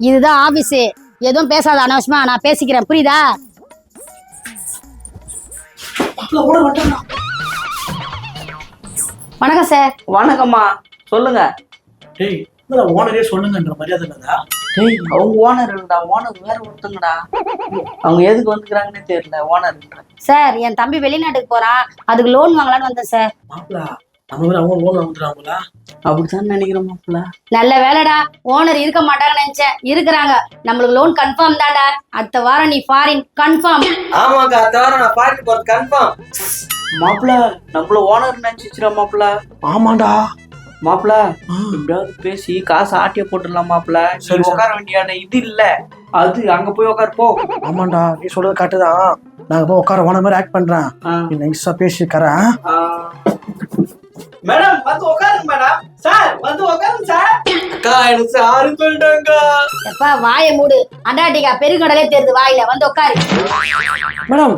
இதுதான் ஆபீஸ் எதுவும் பேசாத அனாவசியமா நான் பேசிக்கிறேன். புரியுதா? வணக்கம் சார் வணக்கம்மா. சொல்லுங்க. டேய் ஓனரே சொன்னுங்கன்ற மரியாதை இல்லதா டேய் அவங்க ஓனர் இல்லடா. ஓனர் வேற ஒருத்தங்கடா. அவங்க எதுக்கு வந்துக்கிறாங்கன்னே தெரியல ஓனர் சார் என் தம்பி வெளிநாட்டுக்கு போறான். அதுக்கு லோன் வாங்கலாம்னு வந்தேன் சார் மாப்பிள்ள நம்ம அவங்க ஓனர் வந்துடுறாங்களா? அப்படித்தான் நினைக்கிறேன் மாப்பிள்ள. நல்ல வேலைடா. ஓனர் இருக்க மாட்டாங்கன்னு நினைச்சேன். இருக்கிறாங்க. நம்மளுக்கு லோன் கன்ஃபார்ம் தான்டா. அடுத்த வாரம் நீ ஃபாரின் கன்ஃபார்ம் ஆமாக்கா அடுத்த வாரம் நான் பாட்டு போறது கன்ஃபார்ம் மாப்பிள்ள நம்மள ஓனர் நினைச்சிச்சுடா மாப்பிள்ள. ஆமாண்டா. மாப்பிள்ள எப்படியாவது பேசி காசு ஆட்டிய போட்டுடலாம் மாப்பிள்ள. சரி. உட்கார வேண்டிய இடம் இது இல்ல. அது அங்க போய் உட்காரு போ. ஆமாண்டா. நீ சொல்றது கரெக்டு தான். நாங்க போய் உட்கார ஓனர் மாதிரி ஆக்ட் பண்றேன். நைஸா பேசிக்கிறேன். ஆ. மேடம் வந்து உட்காருங்க மேடம் அக்கா எனக்கு சாரு சொல்லிட்டாங்க எப்பா வாயை மூடு. அண்டாட்டிக்கா பெருங்கடலே தெரியுது வாயில வந்து உட்காரு. மேடம்